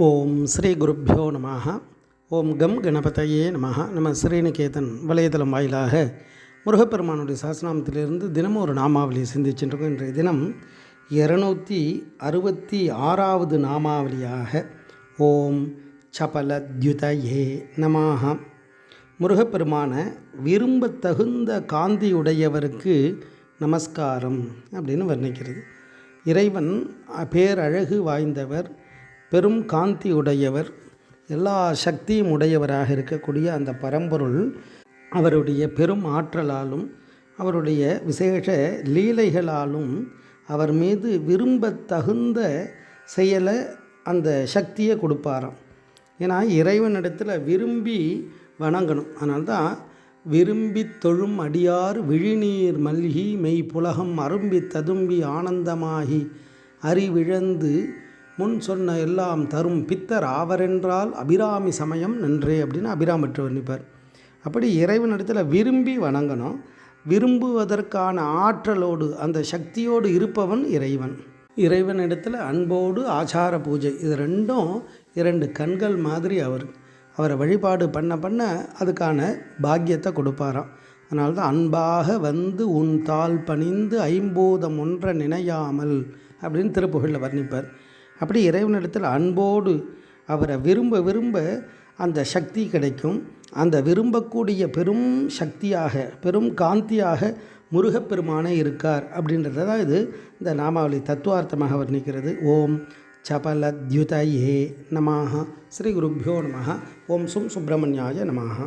ஓம் ஸ்ரீ குருப்பியோ நம ஓம் கம் கணபதையே நம நம்ம ஸ்ரீநிகேதன் வலைதளம் வாயிலாக முருகப்பெருமானுடைய சாஸ்திரநாமத்திலிருந்து தினமும் ஒரு நாமாவளியை சிந்திச்சுருக்கோம் இன்றைய தினம் இருநூற்றி அறுபத்தி ஆறாவது நாமாவளியாக ஓம் சபலத்யுதயே நமாக முருகப்பெருமான விரும்பத்தகுந்த காந்தியுடையவருக்கு நமஸ்காரம் அப்படின்னு வர்ணிக்கிறது. இறைவன் பேரழகு வாய்ந்தவர் பெரும் காந்தி உடையவர் எல்லா சக்தியும் உடையவராக இருக்கக்கூடிய அந்த பரம்பொருள் அவருடைய பெரும் ஆற்றலாலும் அவருடைய விசேஷ லீலைகளாலும் அவர் மீது விரும்பத்தகுந்த செயலை அந்த சக்தியை கொடுப்பாராம். ஏன்னா இறைவனிடத்தில் விரும்பி வணங்கணும். அதனால்தான் விரும்பி தொழும் அடியார் விழிநீர் மல்கி மெய் புலகம் அரும்பி ததும்பி ஆனந்தமாகி அறிவிழந்து முன் சொன்ன எல்லாம் தரும் பித்தர் ஆவரென்றால் அபிராமி சமயம் நன்றே அப்படின்னு அபிராமற்று வர்ணிப்பார் அப்படி இறைவனிடத்தில் விரும்பி வணங்கணும். விரும்புவதற்கான ஆற்றலோடு அந்த சக்தியோடு இருப்பவன் இறைவன். இறைவனிடத்தில் அன்போடு ஆச்சார பூஜை இது ரெண்டும் இரண்டு கண்கள் மாதிரி அவர். அவரை வழிபாடு பண்ண பண்ண அதுக்கான பாக்கியத்தை கொடுப்பாராம். அதனால தான் அன்பாக வந்து உன் தாள் பணிந்து ஐம்போதம் ஒன்ற நினையாமல் அப்படின்னு திருப்புகளில் வர்ணிப்பார். அப்படி இறைவனிடத்தில் அன்போடு அவரை விரும்ப விரும்ப அந்த சக்தி கிடைக்கும். அந்த விரும்பக்கூடிய பெரும் சக்தியாக பெரும் காந்தியாக முருகப்பெருமானே இருக்கார் அப்படின்றத தான் இது இந்த நாமாவளி தத்துவார்த்தமாக வர்ணிக்கிறது. ஓம் சபலத்யுதயே நமாக ஸ்ரீ குருப்பியோ நமः ஓம் சும் சுப்பிரமணியாய நமः